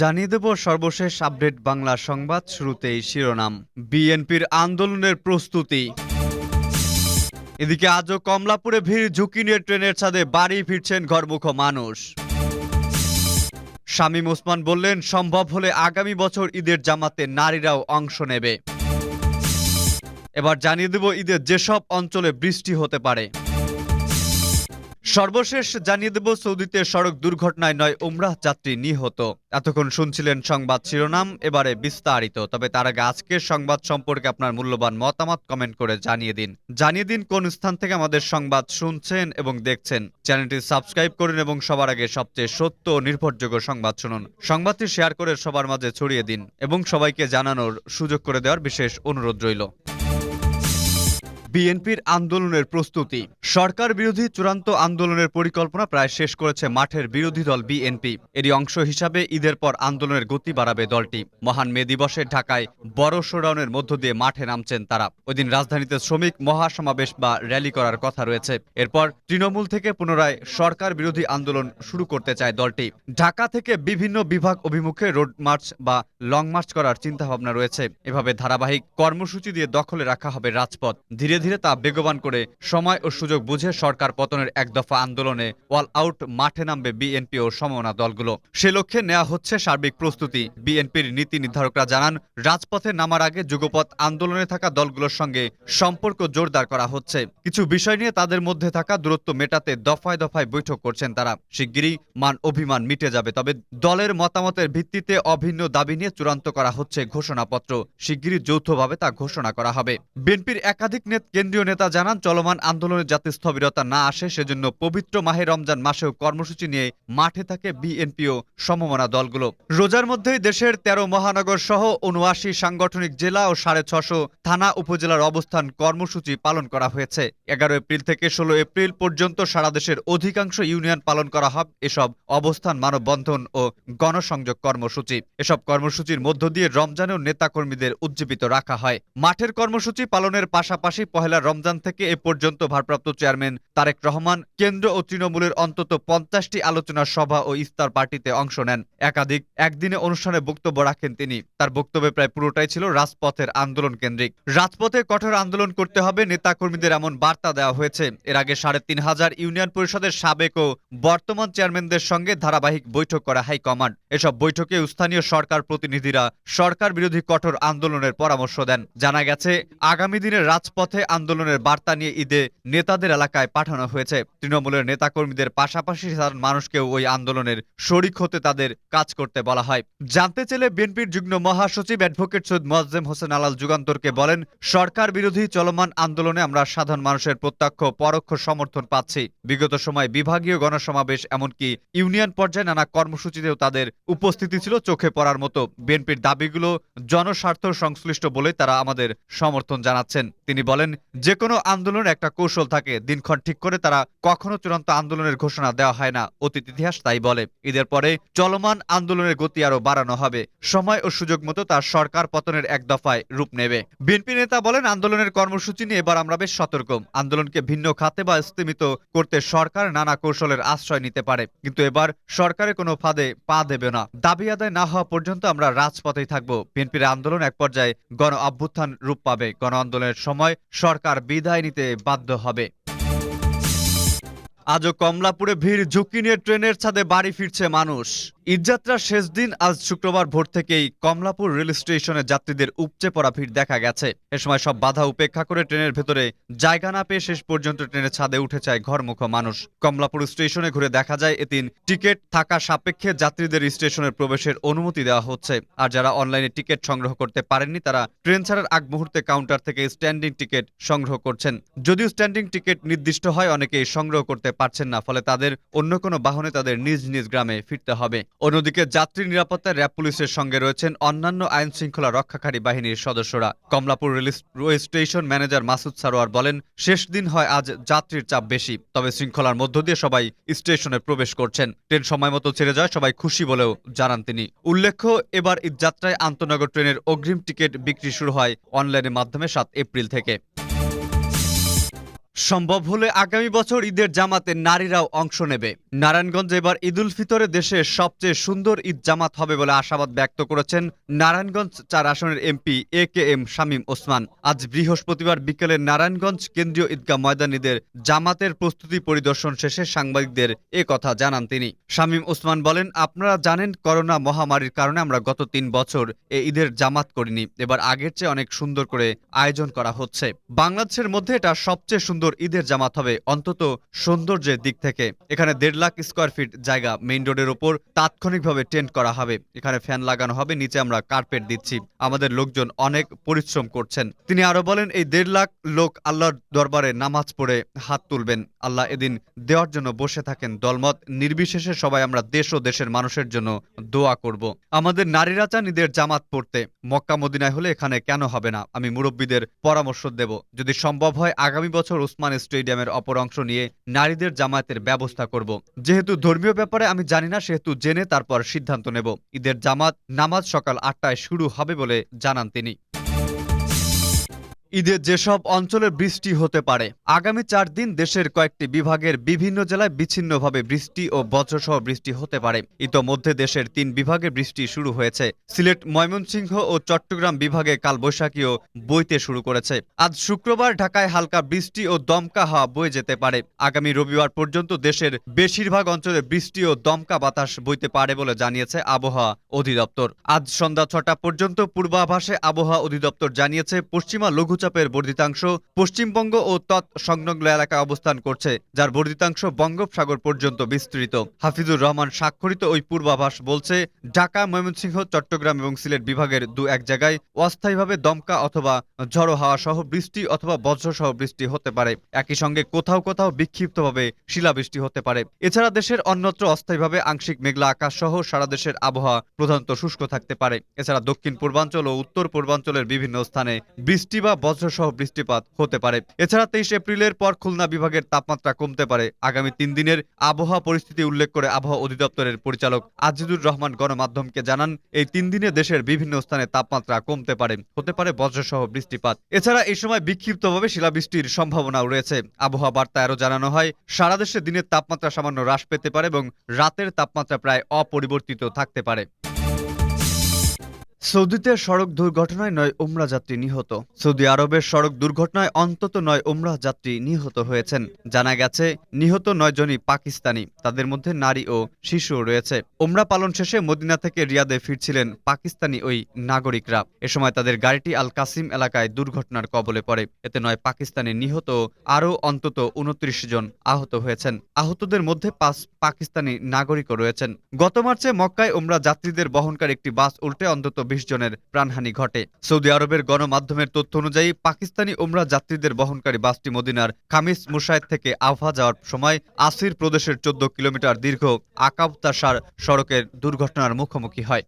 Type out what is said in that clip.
জানিয়ে দেব সর্বশেষ আপডেট বাংলা সংবাদ শুরুতেই শিরোনাম। বিএনপির আন্দোলনের প্রস্তুতি। এদিকে আজও কমলাপুরে ভিড়, ঝুঁকি নিয়ে ট্রেনের ছাদে বাড়ি ফিরছেন ঘরমুখ মানুষ। শামীম ওসমান বললেন, সম্ভব হলে আগামী বছর ঈদের জামাতে নারীরাও অংশ নেবে। এবার জানিয়ে দেব ঈদের যেসব অঞ্চলে বৃষ্টি হতে পারে। সর্বশেষ জানিয়ে দেব, সৌদিতে সড়ক দুর্ঘটনায় নয় উমরাহ যাত্রী নিহত। এতক্ষণ শুনছিলেন সংবাদ শিরোনাম, এবারে বিস্তারিত। তবে তার আগে আজকের সংবাদ সম্পর্কে আপনার মূল্যবান মতামত কমেন্ট করে জানিয়ে দিন। জানিয়ে দিন কোন স্থান থেকে আমাদের সংবাদ শুনছেন এবং দেখছেন। চ্যানেলটি সাবস্ক্রাইব করুন এবং সবার আগে সবচেয়ে সত্য ও নির্ভরযোগ্য সংবাদ শুনুন। সংবাদটি শেয়ার করে সবার মাঝে ছড়িয়ে দিন এবং সবাইকে জানানোর সুযোগ করে দেওয়ার বিশেষ অনুরোধ রইল। বিএনপির আন্দোলনের প্রস্তুতি। সরকার বিরোধী চূড়ান্ত আন্দোলনের পরিকল্পনা প্রায় শেষ করেছে মাঠের বিরোধী দল বিএনপি। এরই অংশ হিসাবে ঈদের পর আন্দোলনের গতি বাড়াবে দলটি। মহান মে দিবসে ঢাকায় বড় শোডাউনের মধ্য দিয়ে মাঠে নামছেন তারা। ওইদিন রাজধানীতে শ্রমিক মহাসমাবেশ বা র্যালি করার কথা রয়েছে। এরপর তৃণমূল থেকে পুনরায় সরকার বিরোধী আন্দোলন শুরু করতে চায় দলটি। ঢাকা থেকে বিভিন্ন বিভাগ অভিমুখে রোড মার্চ বা লং মার্চ করার চিন্তাভাবনা রয়েছে। এভাবে ধারাবাহিক কর্মসূচি দিয়ে দখলে রাখা হবে রাজপথ। ধীরে ধীরে তা বেগবান করে সময় ও সুযোগ বুঝে সরকার পতনের এক দফা আন্দোলনে অল আউট মাঠে নামবে বিএনপি ও সমমনা দলগুলো। সে লক্ষ্যে নেওয়া হচ্ছে সার্বিক প্রস্তুতি। বিএনপির নীতি নির্ধারকরা জানান, রাজপথে নামার আগে যুগপথ আন্দোলনে থাকা দলগুলোর সঙ্গে সম্পর্ক জোরদার করা হচ্ছে। কিছু বিষয় নিয়ে তাদের মধ্যে থাকা দূরত্ব মেটাতে দফায় দফায় বৈঠক করছেন তারা। শিগগিরই মান অভিমান মিটে যাবে, তবে দলের মতামতের ভিত্তিতে অভিন্ন দাবি নিয়ে চূড়ান্ত করা হচ্ছে ঘোষণাপত্র। শিগগিরই যৌথভাবে তা ঘোষণা করা হবে। বিএনপির একাধিক নেত কেন্দ্রীয় নেতা জানান, চলমান আন্দোলনে যাতে স্থবিরতা না আসে, সেজন্য পবিত্র মাহে রমজান মাসেও কর্মসূচি নিয়ে মাঠে থাকে বিএনপি ও সমমনা দলগুলো। রোজার মধ্যেই দেশের তেরো মহানগর সহ উনআশি সাংগঠনিক জেলা ও সাড়ে ছশো থানা উপজেলার অবস্থান কর্মসূচি পালন করা হয়েছে। এগারো এপ্রিল থেকে ষোলো এপ্রিল পর্যন্ত সারা দেশের অধিকাংশ ইউনিয়ন পালন করা হবে। এসব অবস্থান মানববন্ধন ও গণসংযোগ কর্মসূচি। এসব কর্মসূচির মধ্য দিয়ে রমজানেও নেতাকর্মীদের উজ্জীবিত রাখা হয়। মাঠের কর্মসূচি পালনের পাশাপাশি পহেলা রমজান থেকে এ পর্যন্ত ভারপ্রাপ্ত চেয়ারম্যান তারেক রহমান কেন্দ্র ও তৃণমূলের অন্তত পঞ্চাশটি আলোচনা সভা ও ইস্তার পার্টিতে অংশ নেন। একাধিক একদিনে অনুষ্ঠানে বক্তব্য রাখেন তিনি। তার বক্তব্যে প্রায় পুরোটাই ছিল রাজপথের আন্দোলন কেন্দ্রিক। রাজপথে কঠোর আন্দোলন করতে হবে, নেতাকর্মীদের এমন বার্তা দেওয়া হয়েছে। এর আগে সাড়ে তিন হাজার ইউনিয়ন পরিষদের সাবেক ও বর্তমান চেয়ারম্যানদের সঙ্গে ধারাবাহিক বৈঠক করা হাইকমান্ড। এসব বৈঠকে স্থানীয় সরকার প্রতিনিধিরা সরকার বিরোধী কঠোর আন্দোলনের পরামর্শ দেন। জানা গেছে, আগামী দিনে রাজপথে আন্দোলনের বার্তা নিয়ে ঈদে নেতাদের এলাকায় পাঠানো হয়েছে। তৃণমূলের নেতাকর্মীদের পাশাপাশি সাধারণ মানুষকেও ওই আন্দোলনের শরিক হতে তাদের কাজ করতে বলা হয়। জানতে চাইলে বিএনপির যুগ্ম মহাসচিব অ্যাডভোকেট সৈয়দ মোয়াজ্জেম হোসেন আলাল যুগান্তরকে বলেন, সরকার বিরোধী চলমান আন্দোলনে আমরা সাধারণ মানুষের প্রত্যক্ষ, পরোক্ষ সমর্থন পাচ্ছি। বিগত সময় বিভাগীয় গণসমাবেশ, এমনকি ইউনিয়ন পর্যায়ে নানা কর্মসূচিতেও তাদের উপস্থিতি ছিল চোখে পড়ার মতো। বিএনপির দাবিগুলো জনস্বার্থ সংশ্লিষ্ট বলে তারা আমাদের সমর্থন জানাচ্ছেন। তিনি বলেন যে কোনো আন্দোলনের একটা কৌশল থাকে। দিনক্ষণ ঠিক করে তারা কখনো চূড়ান্ত আন্দোলনের ঘোষণা দেওয়া হয় না। অতীত ইতিহাস তাই বলে। ঈদের পরে চলমান আন্দোলনের গতি আরও বাড়ানো হবে। সময় ও সুযোগ মতো তার সরকার পতনের এক দফায় রূপ নেবে। বিএনপি নেতা বলেন, আন্দোলনের কর্মসূচি নিয়ে এবার আমরা বেশ সতর্ক। আন্দোলনকে ভিন্ন খাতে বা স্তীমিত করতে সরকার নানা কৌশলের আশ্রয় নিতে পারে। কিন্তু এবার সরকারের কোনো ফাঁদে পা দেবে না। দাবি আদায় না হওয়া পর্যন্ত আমরা রাজপথেই থাকব। বিএনপির আন্দোলন এক পর্যায়ে গণ অভ্যুত্থান রূপ পাবে। গণ আন্দোলনের সময় সরকার বিদায় নিতে বাধ্য হবে। আজও কমলাপুরে ভিড়, ঝুঁকি নিয়ে ট্রেনের ছাদে বাড়ি ফিরছে মানুষ। ঈদযাত্রার শেষ দিন আজ শুক্রবার ভোর থেকেই কমলাপুর রেল স্টেশনে যাত্রীদের উপচে পড়া ভিড় দেখা গেছে। এ সময় সব বাধা উপেক্ষা করে ট্রেনের ভেতরে জায়গা না পেয়ে শেষ পর্যন্ত ট্রেনের ছাদে উঠে যায় ঘরমুখ মানুষ। কমলাপুর স্টেশনে ঘুরে দেখা যায় এদিন টিকিট থাকা সাপেক্ষে যাত্রীদের স্টেশনের প্রবেশের অনুমতি দেওয়া হচ্ছে। আর যারা অনলাইনে টিকিট সংগ্রহ করতে পারেননি, তারা ট্রেন ছাড়ার আগ মুহূর্তে কাউন্টার থেকে স্ট্যান্ডিং টিকিট সংগ্রহ করছেন। যদিও স্ট্যান্ডিং টিকিট নির্দিষ্ট হয়, অনেকেই সংগ্রহ করতে পারছেন না, ফলে তাদের অন্য কোনো বাহনে তাদের নিজ নিজ গ্রামে ফিরতে হবে। অন্যদিকে যাত্রী নিরাপত্তায় র্যাব পুলিশের সঙ্গে রয়েছেন অন্যান্য আইন শৃঙ্খলা রক্ষাকারী বাহিনীর সদস্যরা। Kamalapur rail station manager Masud Sarwar বলেন, শেষ দিন হয়, আজ যাত্রীর চাপ বেশি। তবে শৃঙ্খলার মধ্য দিয়ে সবাই স্টেশনে প্রবেশ করছেন। ট্রেন সময় মতো ছেড়ে যায়, সবাই খুশি বলেও জানান তিনি। উল্লেখ্য, এবার ঈদযাত্রায় আন্তনগর ট্রেনের অগ্রিম টিকিট বিক্রি শুরু হয় অনলাইনের মাধ্যমে সাত এপ্রিল থেকে। সম্ভব হলে আগামী বছর ঈদের জামাতে নারীরাও অংশ নেবে। নারায়ণগঞ্জ এবার ঈদুল ফিতরে দেশের সবচেয়ে সুন্দর ঈদ জামাত হবে বলে আশাবাদ ব্যক্ত করেছেন নারায়ণগঞ্জ চার আসনের MP A K M Shamim Osman. আজ বৃহস্পতিবার বিকেলে নারায়ণগঞ্জ কেন্দ্রীয় ঈদগাহ ময়দান ঈদের জামাতের প্রস্তুতি পরিদর্শন শেষে সাংবাদিকদের এ কথা জানান তিনি। শামীম ওসমান বলেন, আপনারা জানেন, করোনা মহামারীর কারণে আমরা গত তিন বছর এ ঈদের জামাত করিনি। এবার আগের চেয়ে অনেক সুন্দর করে আয়োজন করা হচ্ছে। বাংলাদেশের মধ্যে এটা সবচেয়ে সুন্দর ঈদের জামাত হবে, অন্তত সৌন্দর্যের দিক থেকে। এখানে দেড় লাখ স্কোয়ার ফিট জায়গা মেইন রোডের ওপর তাৎক্ষণিকভাবে টেন্ট করা হবে। এখানে ফ্যান লাগানো হবে, নিচে আমরা কার্পেট দিচ্ছি। আমাদের লোকজন অনেক পরিশ্রম করছেন। তিনি আরও বলেন, এই দেড় লাখ লোক আল্লাহর দরবারে নামাজ পড়ে হাত তুলবেন। আল্লাহ এদিন দেওয়ার জন্য বসে থাকেন। দলমত নির্বিশেষে সবাই আমরা দেশ ও দেশের মানুষের জন্য দোয়া করব। আমাদের নারীরা চান ঈদের জামাত পড়তে। মক্কা মদিনায় হলে এখানে কেন হবে না? আমি মুরব্বীদের পরামর্শ দেব। যদি সম্ভব হয়, আগামী বছর ওসমান স্টেডিয়ামের অপর অংশ নিয়ে নারীদের জামায়াতের ব্যবস্থা করব। যেহেতু ধর্মীয় ব্যাপারে আমি জানি না, সেহেতু জেনে তারপর সিদ্ধান্ত নেব। ঈদের জামাত নামাজ সকাল আটটায় শুরু হবে বলে জানান তিনি। ঈদে যেসব অঞ্চলে বৃষ্টি হতে পারে, আগামী চার দিন দেশের কয়েকটি বিভাগের বিভিন্ন জেলায় বিচ্ছিন্নভাবে বৃষ্টি ও বজ্রসহ বৃষ্টি হতে পারে। ইতোমধ্যে দেশের তিন বিভাগে বৃষ্টি শুরু হয়েছে। সিলেট, ময়মনসিংহ ও চট্টগ্রাম বিভাগে কাল বৈশাখীও বইতে শুরু করেছে। আজ শুক্রবার ঢাকায় হালকা বৃষ্টি ও দমকা হাওয়া বয়ে যেতে পারে। আগামী রবিবার পর্যন্ত দেশের বেশিরভাগ অঞ্চলে বৃষ্টি ও দমকা বাতাস বইতে পারে বলে জানিয়েছে আবহাওয়া অধিদপ্তর। আজ সন্ধ্যা ছটা পর্যন্ত পূর্বাভাসে আবহাওয়া অধিদপ্তর জানিয়েছে, পশ্চিমা লঘুচাপের বর্ধিতাংশ পশ্চিমবঙ্গ ও তৎ সংলগ্ন এলাকায় অবস্থান করছে, যার বর্ধিতাংশ বঙ্গোপসাগর পর্যন্ত বিস্তৃত। হাফিজুর রহমান স্বাক্ষরিত ওই পূর্বাভাস বলছে, ঢাকা, ময়মনসিংহ, চট্টগ্রাম এবং সিলেট বিভাগের দু এক জায়গায় অস্থায়ীভাবে দমকা অথবা ঝড়ো হাওয়া সহ বৃষ্টি অথবা বজ্রসহ বৃষ্টি হতে পারে। একই সঙ্গে কোথাও কোথাও বিক্ষিপ্তভাবে শিলাবৃষ্টি হতে পারে। এছাড়া দেশের অন্যত্র অস্থায়ীভাবে আংশিক মেঘলা আকাশ সহ সারা দেশের আবহাওয়া প্রধানত শুষ্ক থাকতে পারে। এছাড়া দক্ষিণ পূর্বাঞ্চল ও উত্তর পূর্বাঞ্চলের বিভিন্ন স্থানে বৃষ্টি বা বজ্রসহ বৃষ্টিপাত হতে পারে। এছাড়া তেইশ এপ্রিলের পর খুলনা বিভাগের তাপমাত্রা কমতে পারে। আগামী তিন দিনের আবহাওয়া পরিস্থিতি উল্লেখ করে আবহাওয়া অধিদপ্তরের পরিচালক আজিদুর রহমান গণমাধ্যমকে জানান, এই তিন দিনে দেশের বিভিন্ন স্থানে তাপমাত্রা কমতে পারে। হতে পারে বজ্রসহ বৃষ্টিপাত। এছাড়া এই সময় বিক্ষিপ্তভাবে শিলাবৃষ্টির সম্ভাবনাও রয়েছে। আবহাওয়া বার্তায় আরও জানানো হয়, সারা দেশে দিনের তাপমাত্রা সামান্য হ্রাস পেতে পারে এবং রাতের তাপমাত্রা প্রায় অপরিবর্তিত থাকতে পারে। সৌদিতে সড়ক দুর্ঘটনায় নয় উমরা যাত্রী নিহত। সৌদি আরবের সড়ক দুর্ঘটনায় অন্তত নয় উমরাহ যাত্রী নিহত হয়েছেন। জানা গেছে, নিহত নয় জনই পাকিস্তানি। তাদের মধ্যে নারী ও শিশুও রয়েছে। উমরা পালন শেষে মদিনা থেকে রিয়াদে ফিরছিলেন পাকিস্তানি ওই নাগরিকরা। এ সময় তাদের গাড়িটি আল কাসিম এলাকায় দুর্ঘটনার কবলে পড়ে। এতে নয় পাকিস্তানি নিহত, আরও অন্তত উনত্রিশ জন আহত হয়েছেন। আহতদের মধ্যে পাঁচ পাকিস্তানি নাগরিকও রয়েছেন। গত মার্চে মক্কায় উমরা যাত্রীদের বহনকারী একটি বাস উল্টে অন্তত বিশ জনের প্রাণহানি ঘটে। সৌদি আরবের গণমাধ্যমের তথ্য অনুযায়ী পাকিস্তানি উমরা যাত্রীদের বহনকারী বাসটি মদিনার খামিস মুশায়েদ থেকে আফা যাওয়ার সময় আসির প্রদেশের চোদ্দ কিলোমিটার দীর্ঘ আকাবতাসার সড়কের দুর্ঘটনার মুখোমুখি হয়।